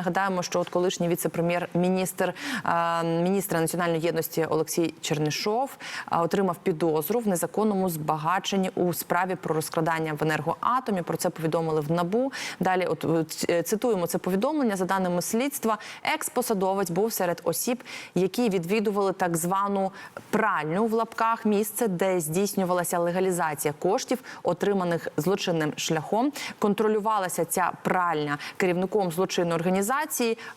Нагадаємо, що от колишній віце-прем'єр-міністр е, міністра національної єдності Олексій Чернишов е, отримав підозру в незаконному збагаченні у справі про розкрадання в енергоатомі. Про це повідомили в НАБУ. Далі, от е, цитуємо це повідомлення. За даними слідства, екс-посадовець був серед осіб, які відвідували так звану пральню в лапках місце, де здійснювалася легалізація коштів, отриманих злочинним шляхом. Контролювалася ця пральня керівником злочинної організації,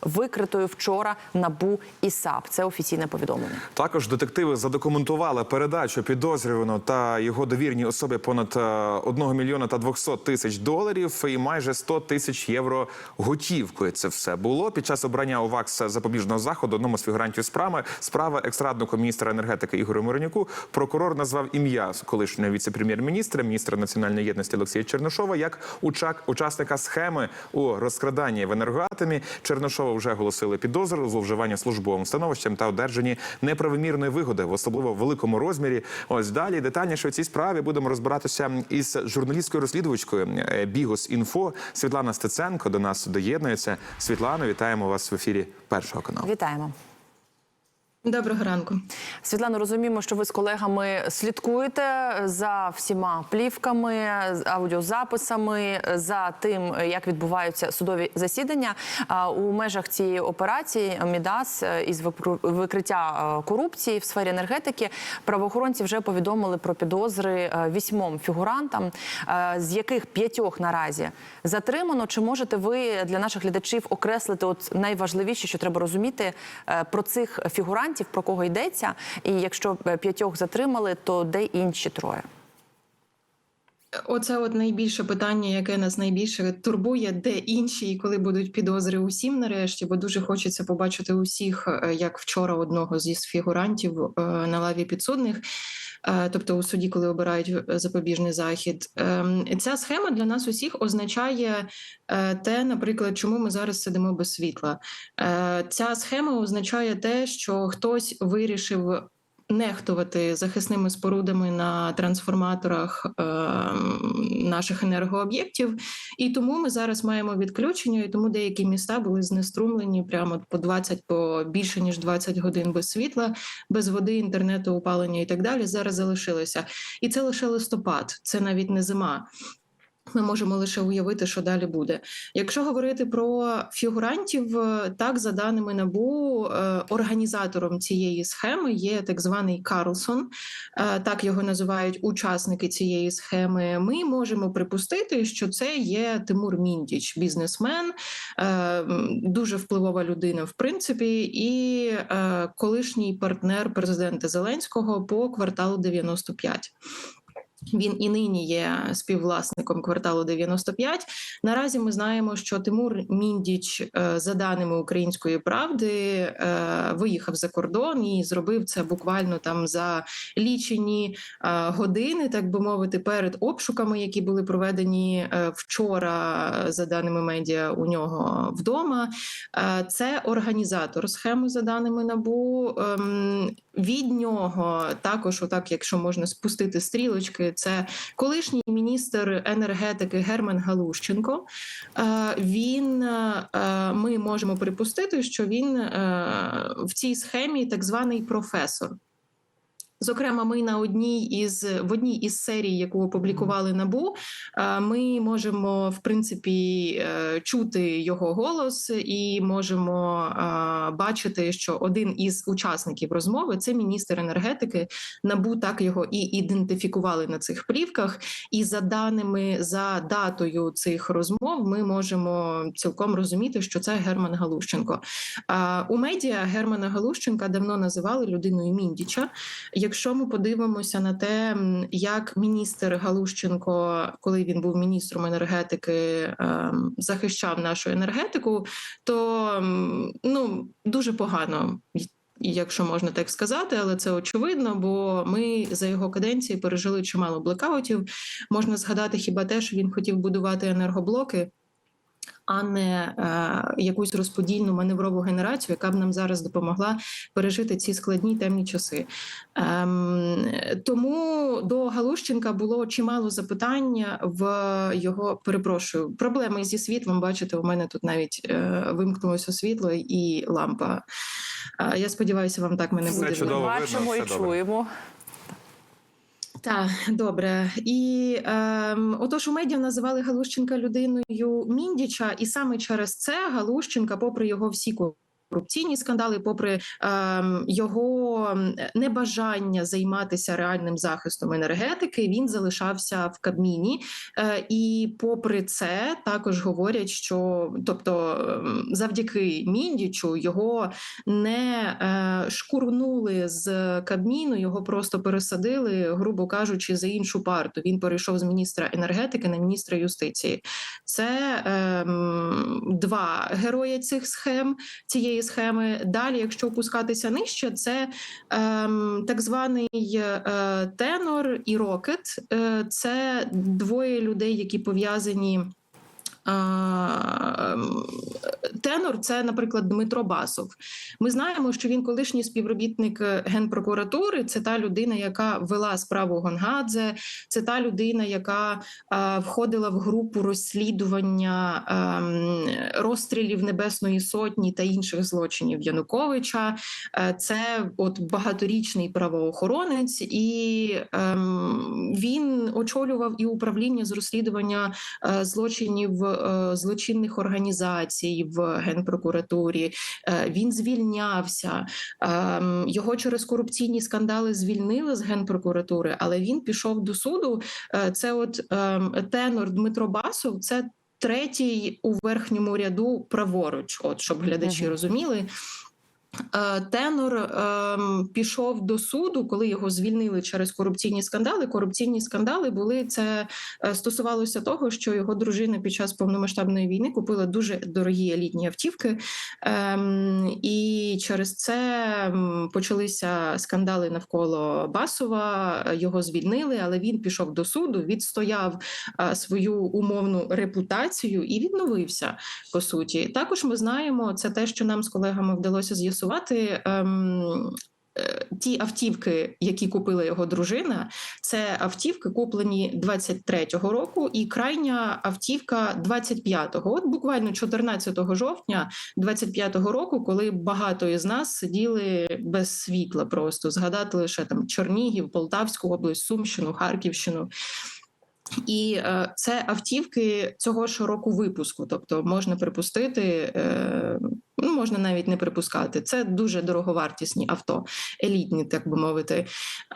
викритою вчора НАБУ і САП. Це офіційне повідомлення. Також детективи задокументували передачу підозрюваного та його довірній особі понад 1 мільйона та 200 тисяч доларів і майже 100 тисяч євро готівкою. Це все було під час обрання у ВАКС запобіжного заходу одному з фігурантів справи. Справа екс-раднику міністра енергетики Ігорю Миронюку. Прокурор назвав ім'я колишнього віце-прем'єр-міністра, міністра національної єдності Олексія Чернишова як учак, учасника схеми у розкраданні в енергоатомі. Чернишова вже оголосили підозру зловживання службовим становищем та одержанні неправомірної вигоди в особливо великому розмірі. Ось далі детальніше у цій справі будемо розбиратися із журналісткою розслідувачкою е, Бігус Інфо Світлана Стеценко до нас доєднується. Світлано, вітаємо вас в ефірі першого каналу. Вітаємо. Доброго ранку. Світлано, розуміємо, що ви з колегами слідкуєте за всіма плівками, аудіозаписами, за тим, як відбуваються судові засідання. У межах цієї операції Мідас е, із викриття е, корупції в сфері енергетики правоохоронці вже повідомили про підозри е, вісьмом фігурантам, з яких п'ятьох наразі затримано. Чи можете ви для наших глядачів окреслити от найважливіше, що треба розуміти про цих фігурантів, про кого йдеться? І якщо е, п'ятьох затримали, то де інші троє? Оце от найбільше питання, яке нас найбільше турбує, де інші і коли будуть підозри усім нарешті, бо дуже хочеться побачити усіх, е, як вчора одного зі фігурантів е, на лаві підсудних. е, Тобто у суді, коли обирають запобіжний захід, Ем, ця схема для нас усіх означає те, наприклад, чому ми зараз сидимо без світла. Ця схема означає те, що хтось вирішив нехтувати захисними спорудами на трансформаторах е, наших енергооб'єктів, і тому ми зараз маємо відключення, і тому деякі міста були знеструмлені прямо по 20, по більше ніж 20 годин без світла, без води, інтернету, опалення і так далі. Зараз залишилося, і це лише листопад, це навіть не зима. Ми можемо лише уявити, що далі буде. Якщо говорити про фігурантів, е, так за даними набу, е, організатором цієї схеми є так званий Карлсон, е, так його називають учасники цієї схеми. Ми можемо припустити, що це є Тимур Міндіч, бізнесмен, дуже впливова людина, в принципі, і колишній партнер президента Зеленського по кварталу 95. Він і нині є співвласником кварталу 95. Наразі ми знаємо, що Тимур Міндіч, е, за даними української правди, е, виїхав за кордон і зробив це буквально там за лічені е, години, так би мовити, перед обшуками, які були проведені вчора, за даними медіа, у нього вдома. Це організатор схеми, за даними набу. Ем, Від нього також, отак, якщо можна спустити стрілочки, це колишній міністр енергетики Герман Галущенко. Е, Він е, ми можемо припустити, що він е, в цій схемі так званий професор. Зокрема, ми на одній із в одній із серій, яку опублікували набу, е, ми можемо в принципі е, чути його голос і можемо е, бачити, що один із учасників розмови це міністр енергетики. Набу так його і ідентифікували на цих плівках. І за даними за датою цих розмов, ми можемо цілком розуміти, що це Герман Галущенко. У медіа Германа Галущенка давно називали людиною Міндіча. Якщо ми подивимося на те, як міністр Галущенко, коли він був міністром енергетики, ем, захищав нашу енергетику, то ну дуже погано. Якщо можна так сказати, але це очевидно, бо ми за його каденції пережили чимало блекаутів. Можна згадати хіба те, що він хотів будувати енергоблоки. А не е, якусь розподільну маневрову генерацію, яка б нам зараз допомогла пережити ці складні темні часи. Ем, тому до Галущенка було чимало запитань в його перепрошую проблеми зі світлом. Бачите, у мене тут навіть е, вимкнулося світло і лампа. Е, я сподіваюся, вам так мене буде. чудово. видно. Бачимо і добре. чуємо. Так, добре. І ем, отож у медіа називали Галущенка людиною Міндіча, і саме через це Галущенка, попри його всі корупційні скандали, попри ем, його небажання займатися реальним захистом енергетики, він залишався в Кабміні. Е, і попри це, також говорять, що тобто, ем, завдяки Міндічу його не е, шкурнули з Кабміну, його просто пересадили, грубо кажучи, за іншу парту. Він перейшов з міністра енергетики на міністра юстиції. Це ем, два герої цих схем цієї схеми. Далі, якщо опускатися нижче, це ем, так званий е, тенор і рокет. Е, це двоє людей, які пов'язані. Тенор це, наприклад, Дмитро Басов. Ми знаємо, що він колишній співробітник е, генпрокуратури. Це та людина, яка вела справу Гонгадзе, це та людина, яка входила в групу розслідування ем, розстрілів Небесної Сотні та інших злочинів Януковича. Е, Це от багаторічний правоохоронець, і ем, він очолював і управління з розслідування е, злочинів злочинних організацій в генпрокуратурі. Е, Він звільнявся. Ем, Його через корупційні скандали звільнили з генпрокуратури, але він пішов до суду. Е, Це от ем, тенор Дмитро Басов. Це третій у верхньому ряду праворуч. От щоб глядачі розуміли. Е, Тенор ем, пішов до суду, коли його звільнили через корупційні скандали. Корупційні скандали були це е, стосувалося того, що його дружина під час повномасштабної війни купила дуже дорогі елітні автівки, ем, і через це почалися скандали навколо Басова. Його звільнили, але він пішов до суду, відстояв е, свою умовну репутацію і відновився по суті. Також ми знаємо це те, що нам з колегами вдалося з'ясувати. Ем, е, Ті автівки, які купила його дружина, це автівки куплені 23-го року, і крайня автівка 25-го. От буквально 14 жовтня 25-го року, коли багато із нас сиділи без світла, просто згадати лише там Чернігів, Полтавську область, Сумщину, Харківщину. І е, це автівки цього ж року випуску, тобто можна припустити, е, ну можна навіть не припускати. Це дуже дороговартісні авто, елітні, так би мовити.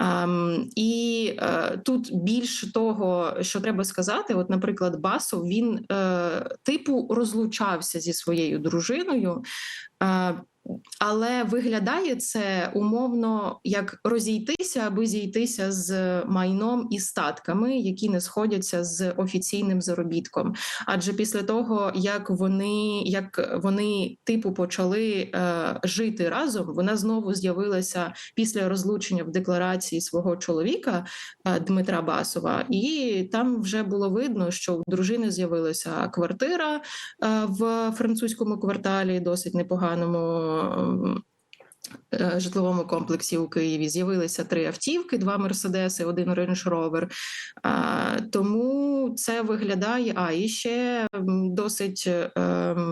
Ем, і е, тут більше того, що треба сказати, от, наприклад, Басов він е, типу розлучався зі своєю дружиною. Е, але виглядає це умовно як розійтися, аби зійтися з майном і статками, які не сходяться з офіційним заробітком. Адже після того, як вони як вони типу почали е, жити разом, вона знову з'явилася після розлучення в декларації свого чоловіка е, Дмитра Басова, і там вже було видно, що у дружини з'явилася квартира е, в французькому кварталі, досить непоганому. Ем, е, Житловому комплексі у Києві з'явилися три автівки: два мерседеси, один Range Rover. Тому це виглядає. А і ще досить ем,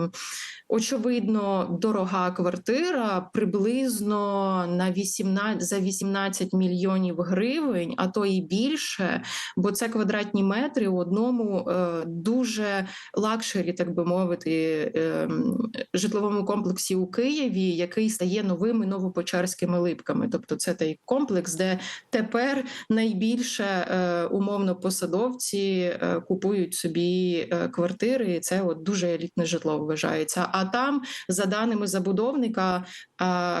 очевидно дорога квартира, приблизно на 18, за 18 мільйонів гривень, а то і більше, бо це квадратні метри у одному е, дуже лакшері, так би мовити, ем, житловому комплексі у Києві, який стає новими новопочерськими липками. Тобто, це той комплекс, де тепер найбільше е, умовно посадовці е, купують собі квартири. І це от дуже елітне житло вважається. А там, за даними забудовника,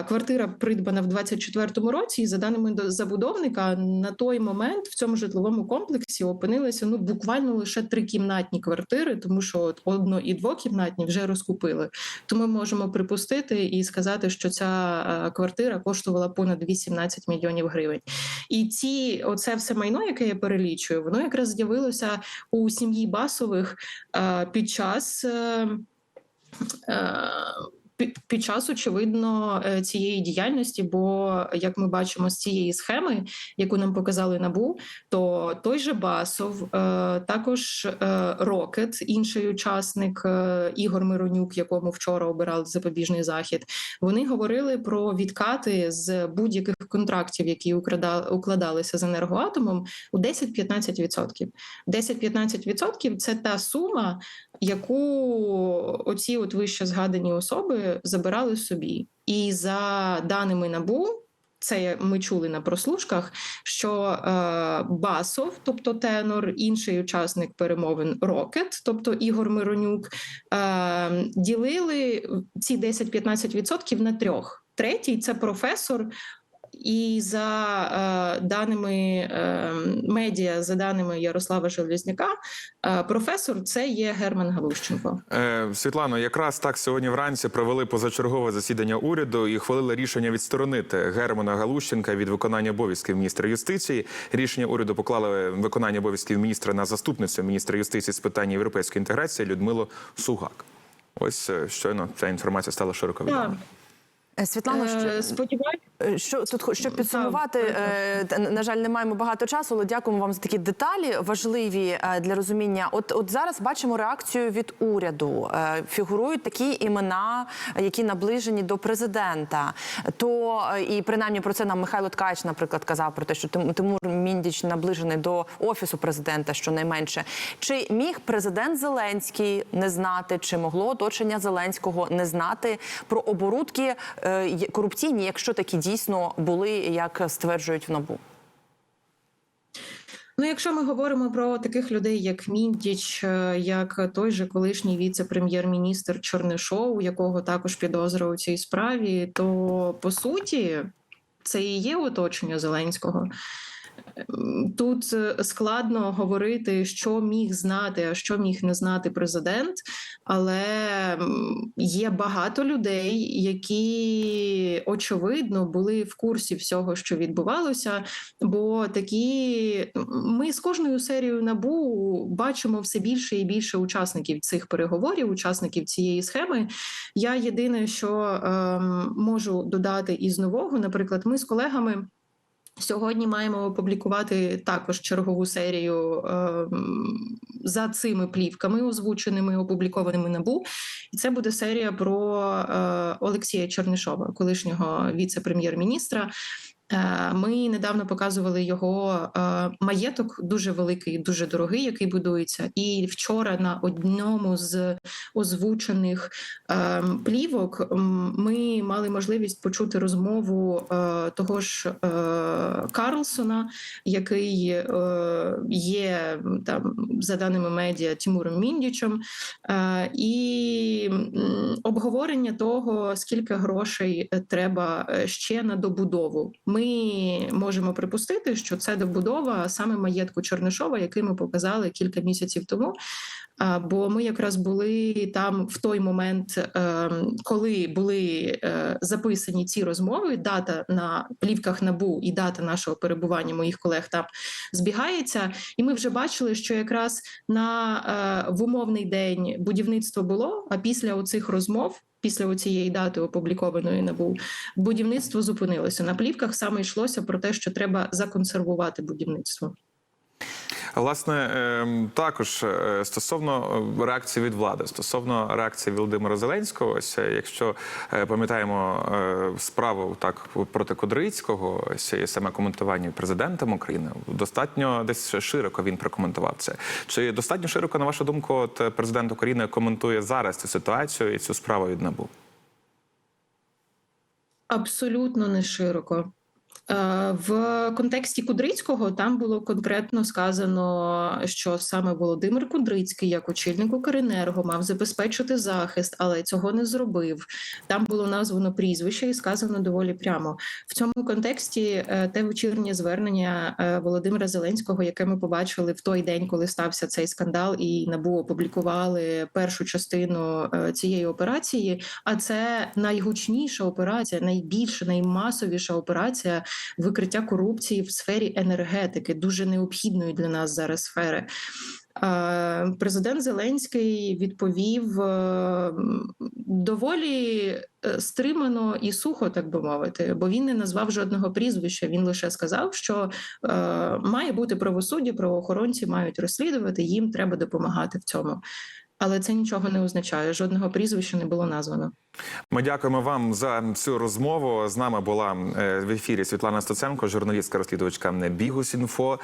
квартира придбана в 24-му році, і за даними до- забудовника, на той момент в цьому житловому комплексі опинилися ну буквально лише трикімнатні квартири, тому що от одно і двокімнатні вже розкупили. То ми можемо припустити і сказати, що ця квартира коштувала понад 18 мільйонів гривень. І ці, оце все майно, яке я перелічую, воно якраз з'явилося у сім'ї Басових під час. Е, е, пі- під час очевидно е, цієї діяльності, бо як ми бачимо з цієї схеми, яку нам показали набу, то той же Басов, е, також е, Рокет, інший учасник Ігор Миронюк, якому вчора обирали запобіжний захід, вони говорили про відкати з будь-яких контрактів, які укладалися з енергоатомом, у 10-15%. 10-15% – це та сума, яку оці от вище згадані особи забирали собі. І за даними НАБУ, це ми чули на прослушках, що е, Басов, тобто тенор, інший учасник перемовин Рокет, тобто Ігор Миронюк, е, ділили ці 10-15% на трьох. Третій це професор. І за е, даними е, медіа, за даними Ярослава Железняка, е, професор це є Герман Галущенко. Е, Світлано, якраз так сьогодні вранці провели позачергове засідання уряду і хвалили рішення відсторонити Германа Галущенка від виконання обов'язків міністра юстиції. Рішення уряду поклали виконання обов'язків міністра на заступницю міністра юстиції з питань європейської інтеграції Людмилу Сугак. Ось щойно ця інформація стала широко відома. Світлано, що, Сподіваюся, Що тут щоб підсумувати, е, на жаль, не маємо багато часу, але дякуємо вам за такі деталі важливі е, для розуміння. От, от зараз бачимо реакцію від уряду. Е, Фігурують такі імена, які наближені до президента. То е, і принаймні про це нам Михайло Ткач, наприклад, казав про те, що Тим- Тимур Міндіч наближений до офісу президента, щонайменше. Чи міг президент Зеленський не знати, чи могло оточення Зеленського не знати про оборудки е, корупційні, якщо такі дійсно були, як стверджують в набу? Ну, якщо ми говоримо про таких людей, як Міндіч, е, як той же колишній віце-прем'єр-міністр Чорнишов, якого також підозра у цій справі, то по суті це і є оточення Зеленського. Тут е, складно говорити, що міг знати, а що міг не знати президент, але є багато людей, які очевидно були в курсі всього, що відбувалося. Бо такі ми з кожною серією набу бачимо все більше і більше учасників цих переговорів, учасників цієї схеми. Я єдине, що ем, можу додати із нового, наприклад, ми з колегами. Сьогодні маємо опублікувати також чергову серію е, за цими плівками, озвученими опублікованими набу. І це буде серія про е, Олексія Чернишова, колишнього віце-прем'єр-міністра. Е, Ми недавно показували його е, маєток, дуже великий, дуже дорогий, який будується. І вчора на одному з озвучених е, плівок ми мали можливість почути розмову того ж Карлсона, який є там за даними медіа Тимуром Міндічем, і обговорення того, скільки грошей треба ще на добудову. Ми можемо припустити, що це добудова саме маєтку Чернишова, який ми показали кілька місяців тому. Бо ми якраз були там в той момент, ем, коли були е, записані ці розмови. Дата на плівках набу і дата нашого перебування моїх колег там збігається. І ми вже бачили, що якраз на е, в умовний день будівництво було. А після оцих розмов. Після цієї дати опублікованої набу будівництво зупинилося на плівках. Саме йшлося про те, що треба законсервувати будівництво. Власне, ем, також е, стосовно е, реакції від влади, стосовно реакції Володимира Зеленського, ось е, якщо пам'ятаємо справу так проти Кудрицького, ось і саме коментування президентом України, достатньо десь широко він прокоментував це. Чи достатньо широко, на вашу думку, от президент України коментує зараз цю ситуацію і цю справу від НАБУ? Абсолютно не широко. Е, В контексті Кудрицького там було конкретно сказано, що саме Володимир Кудрицький, як очільник Укренерго, мав забезпечити захист, але цього не зробив. Там було названо прізвище і сказано доволі прямо. В цьому контексті е, те вечірнє звернення е, Володимира Зеленського, яке ми побачили в той день, коли стався цей скандал, і набу опублікували першу частину цієї операції. А це найгучніша операція, найбільша, наймасовіша операція викриття корупції в сфері енергетики, дуже необхідної для нас зараз сфери. Президент Зеленський відповів е, доволі е, стримано і сухо, так би мовити, бо він не назвав жодного прізвища. Він лише сказав, що е, має бути правосуддя, правоохоронці мають розслідувати, їм треба допомагати в цьому. Але це нічого не означає. Жодного прізвища не було названо. Ми дякуємо вам за цю розмову. З нами була е, в ефірі Світлана Стеценко, журналістка розслідувачка Бігус.Інфо.